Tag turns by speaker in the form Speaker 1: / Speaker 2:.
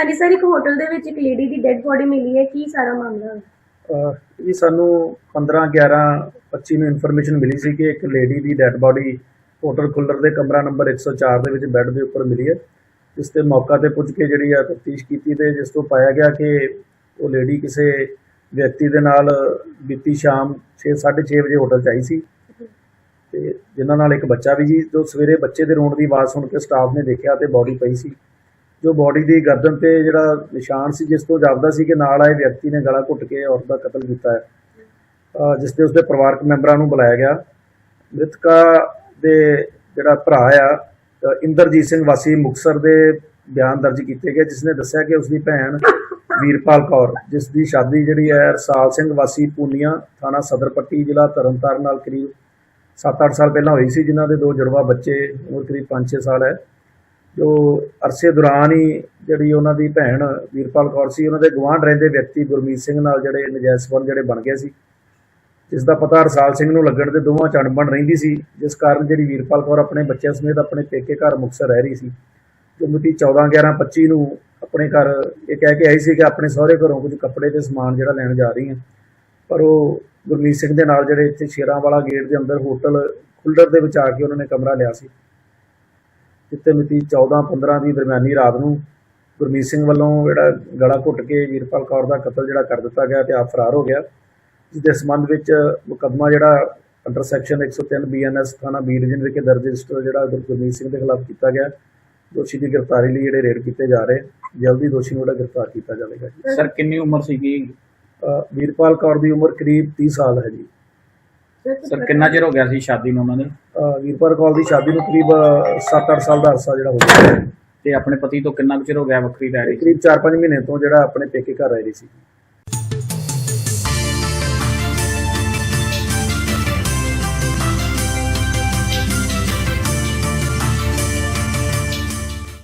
Speaker 1: ਹਾਂਜੀ ਸਰ ਇੱਕ ਹੋਟਲ ਦੇ ਵਿੱਚ ਇੱਕ ਲੇਡੀ ਦੀ ਡੈੱਡ ਬੋਡੀ ਮਿਲੀ ਹੈ, ਕੀ ਸਾਰਾ ਮਾਮਲਾ ਹੈ?
Speaker 2: ਅਹ ਜੀ ਸਾਨੂੰ 15 11 25 ਨੂੰ ਇਨਫੋਰਮੇਸ਼ਨ ਮਿਲੀ ਸੀ ਕਿ ਇੱਕ ਲੇਡੀ ਦੀ ਡੈੱਡ ਬਾਡੀ ਹੋਟਲ ਕੁੱਲਰ ਦੇ ਕਮਰਾ ਨੰਬਰ 104 ਦੇ ਵਿੱਚ ਬੈੱਡ ਦੇ ਉੱਪਰ ਮਿਲੀ ਹੈ। ਜਿਸ ਤੇ ਮੌਕਾ ਤੇ ਪੁੱਜ ਕੇ ਜਿਹੜੀ ਆ ਤਫਤੀਸ਼ ਕੀਤੀ ਤੇ ਜਿਸ ਤੋਂ ਪਾਇਆ ਗਿਆ ਕਿ ਉਹ ਲੇਡੀ ਕਿਸੇ ਵਿਅਕਤੀ ਦੇ ਨਾਲ ਬੀਤੀ ਸ਼ਾਮ 6 6:30 ਵਜੇ ਹੋਟਲ 'ਚ ਆਈ ਸੀ। ਤੇ ਜਿਨ੍ਹਾਂ ਨਾਲ ਇੱਕ ਬੱਚਾ ਵੀ ਜੀ ਜੋ ਸਵੇਰੇ ਬੱਚੇ ਦੇ ਰੋਣ ਦੀ ਆਵਾਜ਼ ਸੁਣ ਕੇ ਸਟਾਫ ਨੇ ਦੇਖਿਆ ਤੇ ਬਾਡੀ ਪਈ ਸੀ। ਜੋ ਬਾਡੀ ਦੀ ਗਰਦਨ ਤੇ ਜਿਹੜਾ ਨਿਸ਼ਾਨ ਸੀ, ਜਿਸ ਤੋਂ ਜਾਪਦਾ ਸੀ ਕਿ ਨਾਲ ਆਏ ਵਿਅਕਤੀ ਨੇ ਗਲਾ ਘੁੱਟ ਕੇ ਔਰਤ ਦਾ ਕਤਲ ਕੀਤਾ ਹੈ ਜਿਸ ਤੇ ਉਸਦੇ ਪਰਿਵਾਰਕ ਮੈਂਬਰਾਂ ਨੂੰ ਬੁਲਾਇਆ ਗਿਆ। ਮ੍ਰਿਤਕਾ ਦੇ ਜਿਹੜਾ ਭਰਾ ਆ ਇੰਦਰਜੀਤ ਸਿੰਘ ਵਾਸੀ ਮੁਕਸਰ ਦੇ ਬਿਆਨ ਦਰਜ ਕੀਤੇ ਗਏ, ਜਿਸ ਨੇ ਦੱਸਿਆ ਕਿ ਉਸਦੀ ਭੈਣ ਵੀਰਪਾਲ ਕੌਰ, ਜਿਸ ਦੀ ਸ਼ਾਦੀ ਜਿਹੜੀ ਹੈ, ਰਸਾਲ ਸਿੰਘ ਵਾਸੀ ਪੂਨੀਆ ਥਾਣਾ ਸਦਰਪੱਟੀ, ਜ਼ਿਲ੍ਹਾ ਤਰਨਤਾਰਨ ਨਾਲ ਕਰੀਬ 7-8 ਸਾਲ ਪਹਿਲਾਂ ਹੋਈ ਸੀ, ਜਿਨ੍ਹਾਂ ਦੇ ਦੋ ਜੁੜਵਾ ਬੱਚੇ, ਉਮਰ ਕਰੀਬ 5-6 ਸਾਲ ਹੈ। ਜੋ ਅਰਸੇ ਦੌਰਾਨ ਹੀ ਜਿਹੜੀ ਉਹਨਾਂ ਦੀ ਭੈਣ ਵੀਰਪਾਲ ਕੌਰ ਸੀ, ਉਹਨਾਂ ਦੇ ਗੁਆਂਢ ਰਹਿੰਦੇ ਵਿਅਕਤੀ ਗੁਰਮੀਤ ਸਿੰਘ ਨਾਲ ਜਿਹੜੇ ਨਜਾਇਜ਼ ਸੰਬੰਧ ਜਿਹੜੇ ਬਣ ਗਏ ਸੀ। ਜਿਸ ਦਾ ਪਤਾ ਰਸਾਲ ਸਿੰਘ ਨੂੰ ਲੱਗਣ ਤੇ ਦੋਵਾਂ ਚੰਡ ਰਹਿੰਦੀ ਸੀ, ਜਿਸ ਕਾਰਨ ਜਿਹੜੀ ਵੀਰਪਾਲ ਕੌਰ ਆਪਣੇ ਬੱਚਿਆਂ ਸਮੇਤ ਆਪਣੇ ਪੇਕੇ ਘਰ ਮੁਕਤਸਰ ਰਹਿ ਰਹੀ ਸੀ। ਜੋ ਮਿਤੀ 14 11 25 ਨੂੰ ਆਪਣੇ ਘਰ ਇਹ ਕਹਿ ਕੇ ਆਈ ਸੀ ਕਿ ਆਪਣੇ ਸਹੁਰੇ ਘਰੋਂ ਕੁਝ ਕੱਪੜੇ ਤੇ ਸਮਾਨ ਜਿਹੜਾ ਲੈਣ ਜਾ ਰਹੀ ਹਾਂ। ਪਰ ਉਹ ਗੁਰਮੀਤ ਸਿੰਘ ਦੇ ਨਾਲ ਜਿਹੜੇ ਇੱਥੇ ਸ਼ੇਰਾਂ ਵਾਲਾ ਗੇਟ ਦੇ ਅੰਦਰ ਹੋਟਲ ਖੁੱਲਰ ਦੇ ਵਿੱਚ ਆ ਕੇ ਉਹਨਾਂ ਨੇ ਕਮਰਾ ਲਿਆ ਸੀ। ਜਿੱਥੇ ਮਿਤੀ 14 15 ਦੀ ਦਰਮਿਆਨੀ ਰਾਤ ਨੂੰ ਗੁਰਮੀਤ ਸਿੰਘ ਵੱਲੋਂ ਜਿਹੜਾ ਗਲਾ ਘੁੱਟ ਕੇ ਵੀਰਪਾਲ ਕੌਰ ਦਾ ਕਤਲ ਜਿਹੜਾ ਕਰ ਦਿੱਤਾ ਗਿਆ ਤੇ ਆਪ ਫਰਾਰ ਹੋ ਗਿਆ ਜਿਸ ਦੇ ਸੰਬੰਧ ਵਿੱਚ ਮੁਕੱਦਮਾ ਜਿਹੜਾ ਅੰਡਰ ਸੈਕਸ਼ਨ 103 ਬੀਐਨਐਸ ਥਾਣਾ ਬੀ ਡਿਵੀਜ਼ਨ ਵਿਖੇ ਦਰਜ ਰਜਿਸਟਰ ਜਿਹੜਾ ਗੁਰਮੀਤ ਸਿੰਘ ਦੇ ਖਿਲਾਫ ਕੀਤਾ ਗਿਆ। ਦੋਸ਼ੀ ਦੀ ਗ੍ਰਿਫਤਾਰੀ ਲਈ ਜਿਹੜੇ ਰੇਡ ਕੀਤੇ ਜਾ ਰਹੇ ਜਲਦੀ ਦੋਸ਼ੀ ਨੂੰ ਜਿਹੜਾ ਗ੍ਰਿਫਤਾਰ ਕੀਤਾ ਜਾਵੇਗਾ ਜੀ।
Speaker 3: ਸਰ ਕਿੰਨੀ ਉਮਰ ਸੀਗੀ?
Speaker 2: ਵੀਰਪਾਲ ਕੌਰ ਦੀ ਉਮਰ ਕਰੀਬ 30 ਸਾਲ ਹੈ ਜੀ।
Speaker 3: ਸਰ ਕਿੰਨਾ ਚਿਰ ਹੋ ਗਿਆ ਸੀ ਸ਼ਾਦੀ ਨੂੰ ਉਹਨਾਂ ਦੇ?
Speaker 2: ਵੀਰਪਾਲ ਕੌਰ ਦੀ ਸ਼ਾਦੀ ਨੂੰ ਕਰੀਬ 7-8 ਸਾਲ ਦਾ ਅਰਸਾ ਜਿਹੜਾ ਹੋ ਗਿਆ।
Speaker 3: ਤੇ ਆਪਣੇ ਪਤੀ ਤੋਂ ਕਿੰਨਾ ਕੁ ਚਿਰ ਹੋ ਗਿਆ ਵੱਖਰੀ ਰਹਿ ਰਹੀ
Speaker 2: ਕਰੀਬ 4-5 ਮਹੀਨੇ ਤੋਂ ਜਿਹੜਾ ਆਪਣੇ ਪੇਕੇ ਘਰ ਰਹਿ ਰਹੀ ਸੀ